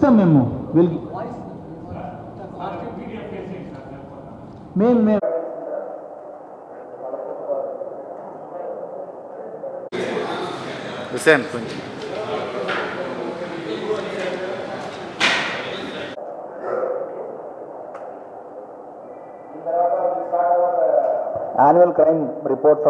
ఇస్తాం మేము. వీళ్ళకి మేము మేము హుసేన్ కొంచెం. Annual crime report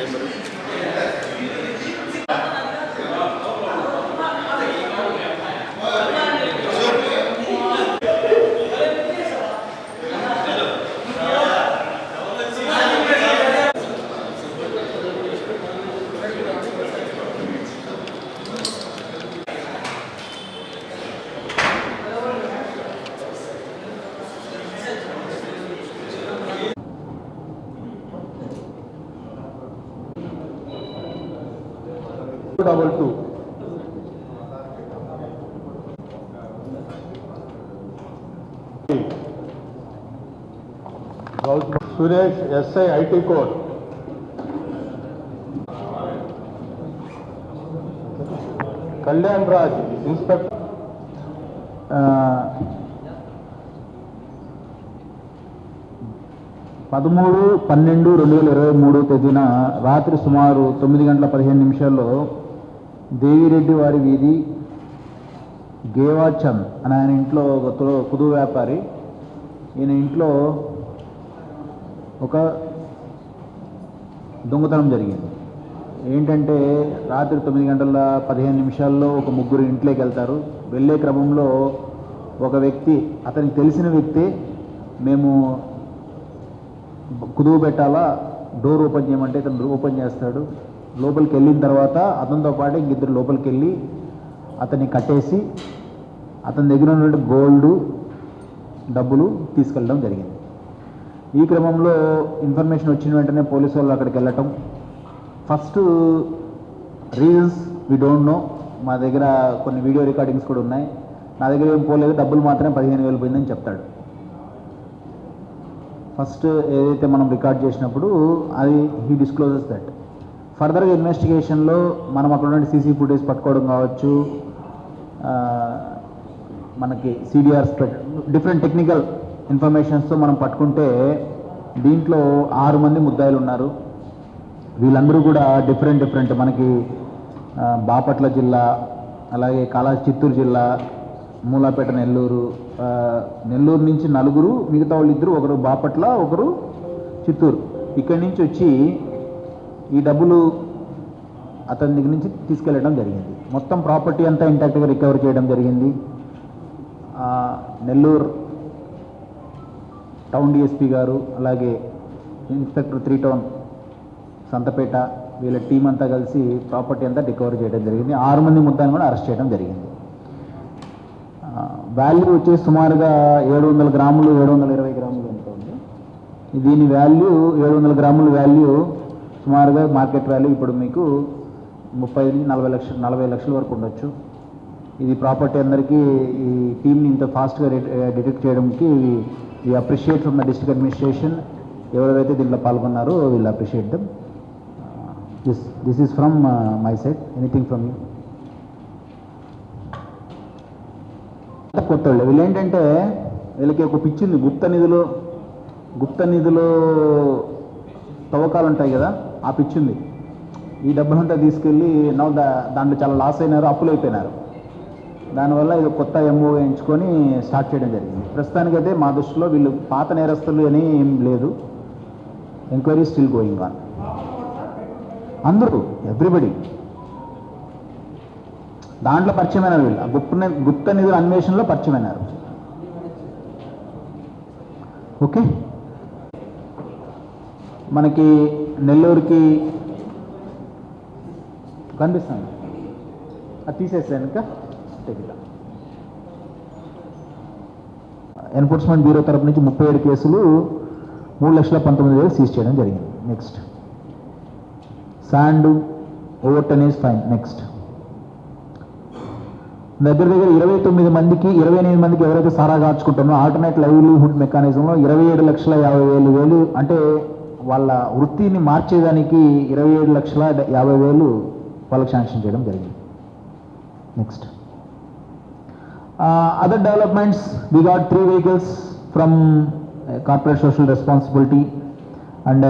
double two Suresh SI IT code. Kalyan Raj inspector. పదమూడు పన్నెండు రెండు వేల ఇరవై మూడు తేదీన రాత్రి సుమారు తొమ్మిది గంటల పదిహేను నిమిషాల్లో దేవిరెడ్డి వారి వీధి గేవాచంద్ అని ఆయన ఇంట్లో ఒక కుదు వ్యాపారి. ఈయన ఇంట్లో ఒక దొంగతనం జరిగింది. ఏంటంటే రాత్రి తొమ్మిది గంటల పదిహేను నిమిషాల్లో ఒక ముగ్గురు ఇంట్లోకి వెళ్తారు. వెళ్ళే క్రమంలో ఒక వ్యక్తి అతనికి తెలిసిన వ్యక్తి మేము కుదువు పెట్టాలా? డోర్ ఓపెన్ చేయమంటే ఇతను ఓపెన్ చేస్తాడు. లోపలికి వెళ్ళిన తర్వాత అతనితో పాటు ఇంకిద్దరు లోపలికి వెళ్ళి అతన్ని కట్టేసి అతని దగ్గర ఉన్నటువంటి గోల్డ్ డబ్బులు తీసుకెళ్ళడం జరిగింది. ఈ క్రమంలో ఇన్ఫర్మేషన్ వచ్చిన వెంటనే పోలీసు వాళ్ళు అక్కడికి వెళ్ళటం. First reasons we don't know. మా దగ్గర కొన్ని వీడియో రికార్డింగ్స్ కూడా ఉన్నాయి. నా దగ్గర ఏం పోలేదు. డబ్బులు మాత్రమే పదిహేను వేలు పోయిందని చెప్తాడు. ఫస్ట్ ఏదైతే మనం రికార్డ్ చేసినప్పుడు అది హీ డిస్క్లోజెస్ దట్ ఫర్దర్గా ఇన్వెస్టిగేషన్లో మనం అక్కడ ఉన్న సీసీ ఫుటేజ్ పట్టుకోవడం కావచ్చు మనకి సిడిఆర్స్ డిఫరెంట్ టెక్నికల్ ఇన్ఫర్మేషన్స్తో మనం పట్టుకుంటే దీంట్లో ఆరు మంది ముద్దాయిలు ఉన్నారు. వీళ్ళందరూ కూడా డిఫరెంట్ డిఫరెంట్ మనకి బాపట్ల జిల్లా అలాగే కాలా చిత్తూరు జిల్లా మూలాపేట నెల్లూరు నెల్లూరు నుంచి నలుగురు మిగతా వాళ్ళు ఇద్దరు ఒకరు బాపట్ల ఒకరు చిత్తూరు. ఇక్కడి నుంచి వచ్చి ఈ డబ్బులు అతని దగ్గర నుంచి తీసుకెళ్ళడం జరిగింది. మొత్తం ప్రాపర్టీ అంతా ఇంటాక్ట్గా రికవర్ చేయడం జరిగింది. నెల్లూరు టౌన్ డిఎస్పీ గారు అలాగే ఇన్స్పెక్టర్ త్రీ టౌన్ సంతపేట వీళ్ళ టీం అంతా కలిసి ప్రాపర్టీ అంతా రికవర్ చేయడం జరిగింది. ఆరు మంది ముద్దాన్ని కూడా అరెస్ట్ చేయడం జరిగింది. వాల్యూ వచ్చేసి సుమారుగా ఏడు వందల గ్రాములు ఏడు వందల ఇరవై గ్రాములు ఉంటుంది దీని వాల్యూ ఏడు వందల గ్రాముల వాల్యూ సుమారుగా మార్కెట్ వాల్యూ ఇప్పుడు మీకు ముప్పై నుంచి నలభై లక్షలు నలభై లక్షల వరకు ఉండొచ్చు. ఇది ప్రాపర్టీ అందరికీ ఈ టీంని ఇంత ఫాస్ట్గా డిటెక్ట్ చేయడానికి we appreciate from the district administration ఎవరెవరైతే దీంట్లో పాల్గొన్నారో వీళ్ళు appreciate them this this is from my side anything from you కొత్తోళ్ళు వీళ్ళు ఏంటంటే వీళ్ళకి ఒక పిచ్చి ఉంది. గుప్త నిధులు గుప్త నిధులు తవ్వకాలు ఉంటాయి కదా ఆ పిచ్చింది ఈ డబ్బులంతా తీసుకెళ్ళి నవ్వు దా దాంట్లో చాలా లాస్ అయినారు అప్పులు అయిపోయినారు. దానివల్ల ఇది కొత్త ఎంఓ ఎంచుకొని స్టార్ట్ చేయడం జరిగింది. ప్రస్తుతానికైతే మా దృష్టిలో వీళ్ళు పాత నేరస్తులు అని ఏం లేదు. ఎంక్వైరీ స్టిల్ గోయింగ్ ఆన్ అందరూ ఎవ్రీబడి దాంట్లో పరిచయమైనారు వీళ్ళు. గుప్త గుప్త నిధుల అన్వేషణలో పరిచయమైనారు. ఓకే? మనకి నెల్లూరుకి కనిపిస్తుంది అది తీసేసాను ఇంకా. ఎన్ఫోర్స్మెంట్ బ్యూరో తరపు నుంచి ముప్పై ఏడు కేసులు మూడు లక్షల పంతొమ్మిది వేలు సీజ్ చేయడం జరిగింది. Next sand over ten fine next దగ్గర దగ్గర ఇరవై తొమ్మిది మందికి ఇరవై ఎనిమిది మందికి ఎవరైతే సారా కాచుకుంటారో ఆల్టర్నేట్ లైవ్లీహుడ్ మెకానిజంలో ఇరవై ఏడు లక్షల యాభై వేలు వేలు అంటే వాళ్ళ వృత్తిని మార్చేదానికి ఇరవై ఏడు లక్షల యాభై వేలు వాళ్ళకి శాంక్షన్ చేయడం జరిగింది. Next other developments we got three vehicles from corporate social responsibility and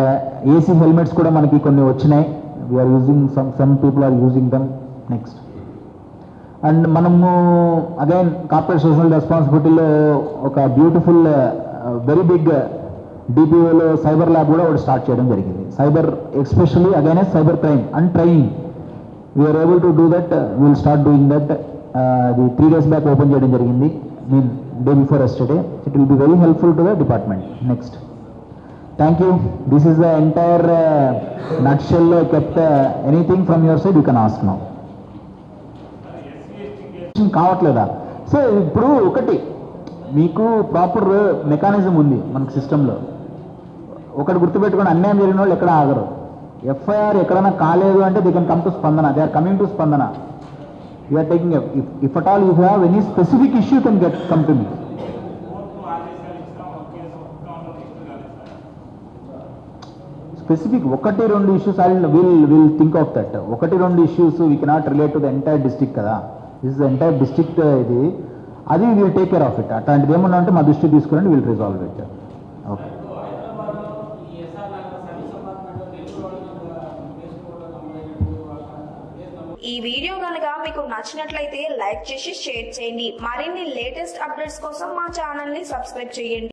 AC helmets కూడా మనకి కొన్ని వచ్చినాయి. We are using some some people are using them next and మనము అగైన్ కార్పొరేట్ సోషల్ రెస్పాన్సిబిలిటీలో ఒక బ్యూటిఫుల్ వెరీ బిగ్ డిపిఓలో cyber lab కూడా ఒకటి స్టార్ట్ చేయడం జరిగింది. Cyber especially again cyber crime and training we are able to do that will start doing that అది three days back open చేయడం జరిగింది. Mean day before yesterday it will be very helpful to the department next thank you this is the entire నట్షెల్లో kept anything from your side you can ask now కావట్లేదా? So ఇప్పుడు ఒకటి మీకు proper mechanism ఉంది మనకు సిస్టంలో ఒకటి గుర్తుపెట్టుకొని అన్యాయం జరిగిన వాళ్ళు ఎక్కడ ఆగరు. ఎఫ్ఐఆర్ ఎక్కడైనా కాలేదు అంటే they can come to Spandana. They are coming to Spandana. You are taking if at all you have any specific issue can get come to me specific ఒకటి రెండు issues I will will think of that ఒకటి రెండు issues we cannot relate to the entire district కదా. This entire district ఇది. అది will take care of it అట్లాంటిది ఏమన్నా ఉంటే మా దృష్టి తీసుకురండి విల్ రిజాల్వ్ ఇట్ ఓకే ఈ వీడియో కనుక మీకు నచ్చినట్లయితే లైక్ చేసి షేర్ చేయండి. మరిన్ని లేటెస్ట్ అప్డేట్స్ కోసం మా ఛానల్ని సబ్స్క్రైబ్ చేయండి.